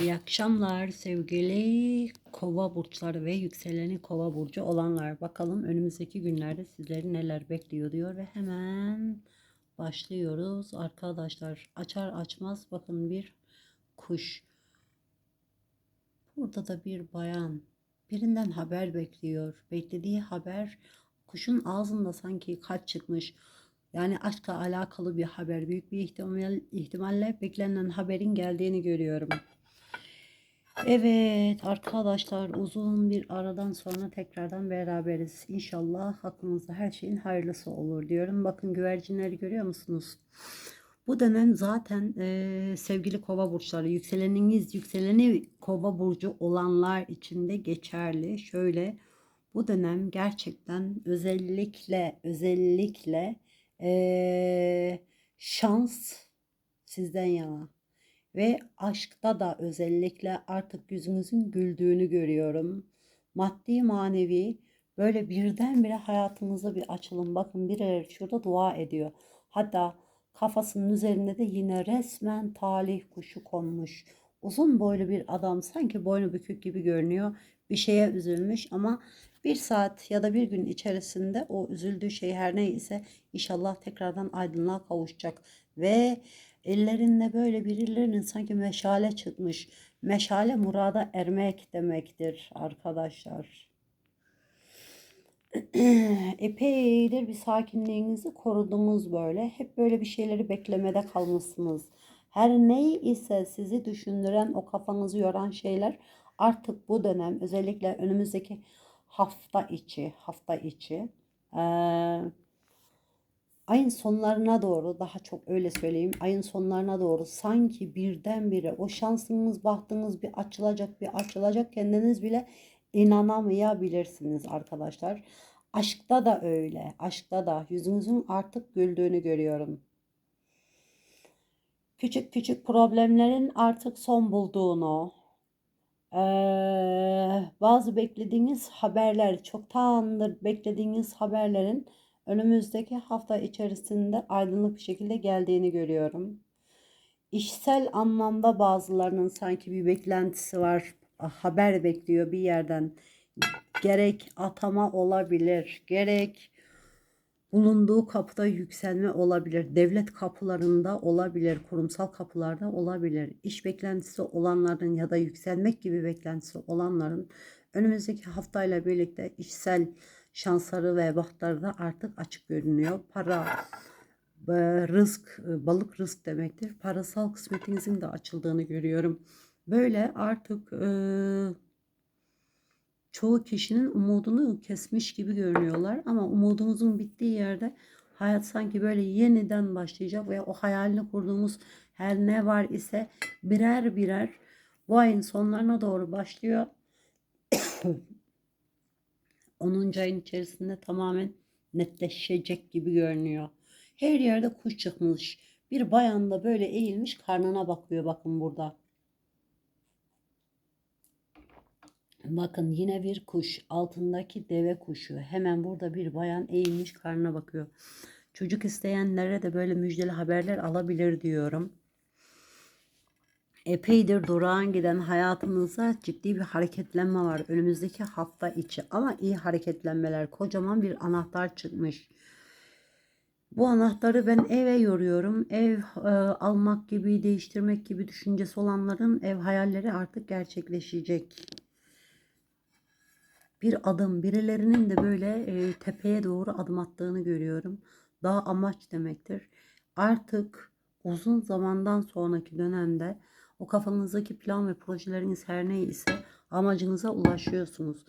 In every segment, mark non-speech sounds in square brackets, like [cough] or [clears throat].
İyi akşamlar sevgili kova burçları ve yükseleni kova burcu olanlar. Bakalım önümüzdeki günlerde sizleri neler bekliyor diyor ve hemen başlıyoruz. Arkadaşlar açar açmaz bakın bir kuş. Burada da bir bayan birinden haber bekliyor. Beklediği haber kuşun ağzında sanki kalp çıkmış. Yani aşkla alakalı bir haber. Büyük bir ihtimal, ihtimalle beklenen haberin geldiğini görüyorum. Evet arkadaşlar uzun bir aradan sonra tekrardan beraberiz. İnşallah hakkınızda her şeyin hayırlısı olur diyorum. Bakın güvercinleri görüyor musunuz? Bu dönem zaten e, sevgili kova burçları yükseleniniz yükseleni kova burcu olanlar için de geçerli. Şöyle bu dönem gerçekten özellikle özellikle e, şans sizden yana. Ve aşkta da özellikle artık yüzünüzün güldüğünü görüyorum. Maddi manevi böyle birdenbire hayatınızda bir açılım. Bakın birileri şurada dua ediyor. Hatta kafasının üzerinde de yine resmen talih kuşu konmuş. Uzun boylu bir adam sanki boynu bükük gibi görünüyor. Bir şeye üzülmüş ama bir saat ya da bir gün içerisinde o üzüldüğü şey her neyse inşallah tekrardan aydınlığa kavuşacak. Ve Ellerinde böyle birilerinin sanki meşale çıkmış. Meşale murada ermek demektir arkadaşlar. [clears throat] Epeydir bir sakinliğinizi korudunuz böyle. Hep böyle bir şeyleri beklemede kalmışsınız. Her ney ise sizi düşündüren, o kafanızı yoran şeyler artık bu dönem özellikle önümüzdeki hafta içi, hafta içi ee, ayın sonlarına doğru daha çok öyle söyleyeyim ayın sonlarına doğru sanki birdenbire o şansınız bahtınız bir açılacak bir açılacak kendiniz bile inanamayabilirsiniz arkadaşlar. Aşkta da öyle. Aşkta da yüzünüzün artık güldüğünü görüyorum. Küçük küçük problemlerin artık son bulduğunu, ee, bazı beklediğiniz haberler, çoktandır beklediğiniz haberlerin önümüzdeki hafta içerisinde aydınlık bir şekilde geldiğini görüyorum. İşsel anlamda bazılarının sanki bir beklentisi var. Haber bekliyor bir yerden. Gerek atama olabilir, gerek bulunduğu kapıda yükselme olabilir. Devlet kapılarında olabilir, kurumsal kapılarda olabilir. İş beklentisi olanların ya da yükselmek gibi beklentisi olanların önümüzdeki haftayla birlikte işsel şansları ve bahtları da artık açık görünüyor. Para, e, rızk, e, balık rızk demektir. Parasal kısmetinizin de açıldığını görüyorum. Böyle artık e, çoğu kişinin umudunu kesmiş gibi görünüyorlar. Ama umudunuzun bittiği yerde hayat sanki böyle yeniden başlayacak ve o hayalini kurduğumuz her ne var ise birer birer bu ayın sonlarına doğru başlıyor. 10. ayın içerisinde tamamen netleşecek gibi görünüyor. Her yerde kuş çıkmış. Bir bayan da böyle eğilmiş karnına bakıyor bakın burada. Bakın yine bir kuş. Altındaki deve kuşu. Hemen burada bir bayan eğilmiş karnına bakıyor. Çocuk isteyenlere de böyle müjdeli haberler alabilir diyorum epeydir durağan giden hayatınızda ciddi bir hareketlenme var önümüzdeki hafta içi ama iyi hareketlenmeler kocaman bir anahtar çıkmış. Bu anahtarı ben eve yoruyorum. Ev e, almak gibi, değiştirmek gibi düşüncesi olanların ev hayalleri artık gerçekleşecek. Bir adım, birilerinin de böyle e, tepeye doğru adım attığını görüyorum. Daha amaç demektir. Artık uzun zamandan sonraki dönemde o kafanızdaki plan ve projeleriniz her neyse amacınıza ulaşıyorsunuz.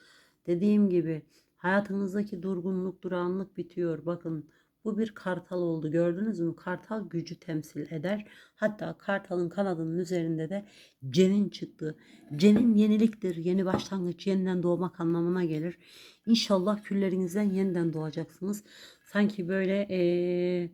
Dediğim gibi hayatınızdaki durgunluk, duranlık bitiyor. Bakın bu bir kartal oldu. Gördünüz mü? Kartal gücü temsil eder. Hatta kartalın kanadının üzerinde de cenin çıktı. Cenin yeniliktir. Yeni başlangıç, yeniden doğmak anlamına gelir. İnşallah küllerinizden yeniden doğacaksınız. Sanki böyle ee,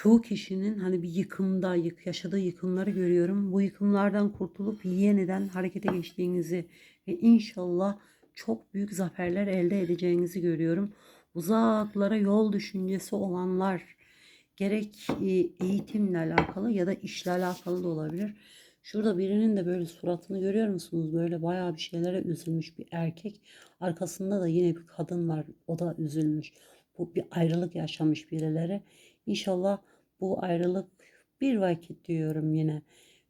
çoğu kişinin hani bir yıkımda yık, yaşadığı yıkımları görüyorum. Bu yıkımlardan kurtulup yeniden harekete geçtiğinizi ve inşallah çok büyük zaferler elde edeceğinizi görüyorum. Uzaklara yol düşüncesi olanlar gerek e, eğitimle alakalı ya da işle alakalı da olabilir. Şurada birinin de böyle suratını görüyor musunuz? Böyle bayağı bir şeylere üzülmüş bir erkek. Arkasında da yine bir kadın var. O da üzülmüş. Bu bir ayrılık yaşamış birileri. İnşallah bu ayrılık bir vakit diyorum yine.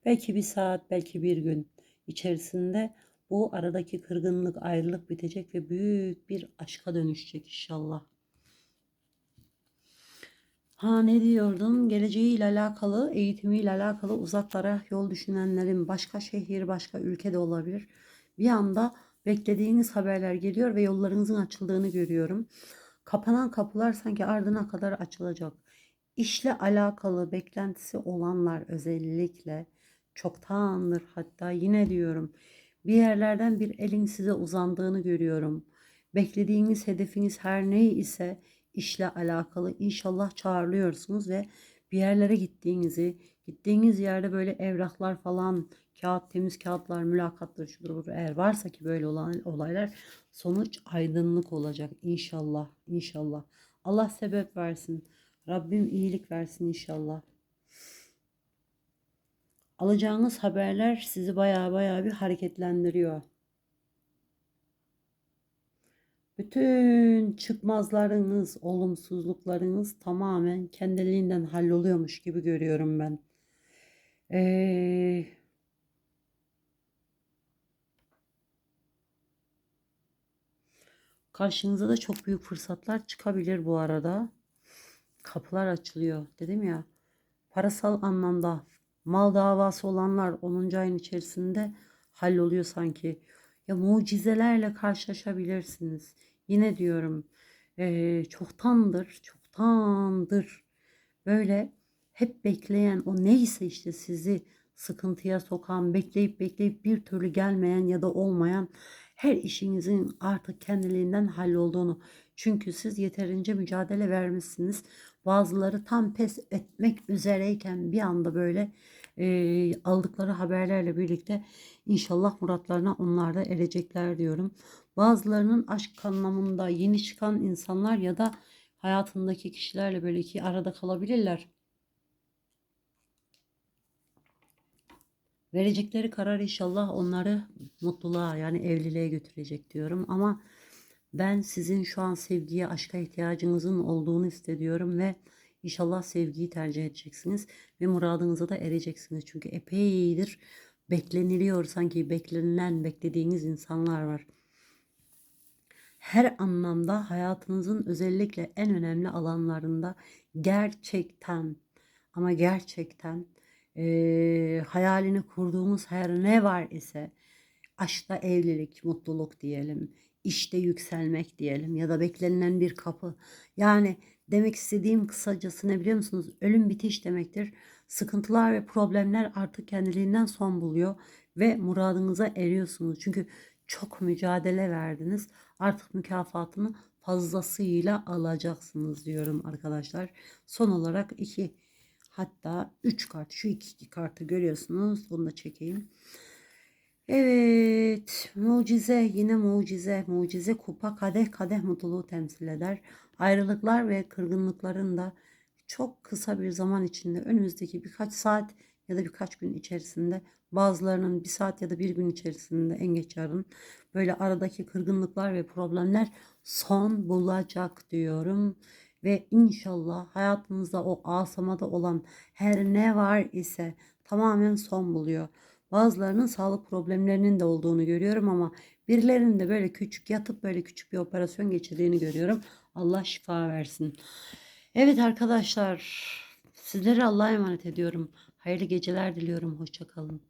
Belki bir saat, belki bir gün içerisinde bu aradaki kırgınlık, ayrılık bitecek ve büyük bir aşka dönüşecek inşallah. Ha ne diyordum? Geleceğiyle alakalı, eğitimiyle alakalı uzaklara yol düşünenlerin başka şehir, başka ülkede olabilir. Bir anda beklediğiniz haberler geliyor ve yollarınızın açıldığını görüyorum. Kapanan kapılar sanki ardına kadar açılacak. İşle alakalı beklentisi olanlar özellikle çoktandır hatta yine diyorum bir yerlerden bir elin size uzandığını görüyorum. Beklediğiniz hedefiniz her ne ise işle alakalı inşallah çağrılıyorsunuz ve bir yerlere gittiğinizi, gittiğiniz yerde böyle evraklar falan, kağıt, temiz kağıtlar, mülakatlar şudur budur eğer varsa ki böyle olan olaylar sonuç aydınlık olacak inşallah, inşallah. Allah sebep versin. Rabbim iyilik versin inşallah. Alacağınız haberler sizi baya baya bir hareketlendiriyor. Bütün çıkmazlarınız, olumsuzluklarınız tamamen kendiliğinden halloluyormuş gibi görüyorum ben. Ee, karşınıza da çok büyük fırsatlar çıkabilir bu arada. Kapılar açılıyor dedim ya. Parasal anlamda mal davası olanlar 10. ayın içerisinde halloluyor sanki. Ya mucizelerle karşılaşabilirsiniz. Yine diyorum e, çoktandır, çoktandır böyle hep bekleyen o neyse işte sizi sıkıntıya sokan, bekleyip bekleyip bir türlü gelmeyen ya da olmayan her işinizin artık kendiliğinden hallolduğunu. Çünkü siz yeterince mücadele vermişsiniz. Bazıları tam pes etmek üzereyken bir anda böyle e, aldıkları haberlerle birlikte inşallah muratlarına onlar da erecekler diyorum. Bazılarının aşk anlamında yeni çıkan insanlar ya da hayatındaki kişilerle böyle ki arada kalabilirler. Verecekleri karar inşallah onları mutluluğa yani evliliğe götürecek diyorum ama ben sizin şu an sevgiye, aşka ihtiyacınızın olduğunu hissediyorum ve inşallah sevgiyi tercih edeceksiniz ve muradınıza da ereceksiniz. Çünkü epeydir bekleniliyor sanki beklenilen, beklediğiniz insanlar var. Her anlamda hayatınızın özellikle en önemli alanlarında gerçekten ama gerçekten e, hayalini kurduğumuz her ne var ise aşkta evlilik, mutluluk diyelim, işte yükselmek diyelim ya da beklenilen bir kapı. Yani demek istediğim kısacası ne biliyor musunuz? Ölüm bitiş demektir. Sıkıntılar ve problemler artık kendiliğinden son buluyor ve muradınıza eriyorsunuz. Çünkü çok mücadele verdiniz. Artık mükafatını fazlasıyla alacaksınız diyorum arkadaşlar. Son olarak iki hatta üç kart şu iki kartı görüyorsunuz. Bunu da çekeyim. Evet, mucize yine mucize, mucize kupa kadeh kadeh mutluluğu temsil eder. Ayrılıklar ve kırgınlıkların da çok kısa bir zaman içinde önümüzdeki birkaç saat ya da birkaç gün içerisinde bazılarının bir saat ya da bir gün içerisinde en geç yarın böyle aradaki kırgınlıklar ve problemler son bulacak diyorum. Ve inşallah hayatınızda o asamada olan her ne var ise tamamen son buluyor. Bazılarının sağlık problemlerinin de olduğunu görüyorum ama birilerinin de böyle küçük yatıp böyle küçük bir operasyon geçirdiğini görüyorum. Allah şifa versin. Evet arkadaşlar sizleri Allah'a emanet ediyorum. Hayırlı geceler diliyorum. Hoşçakalın.